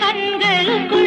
கண்களுக்கு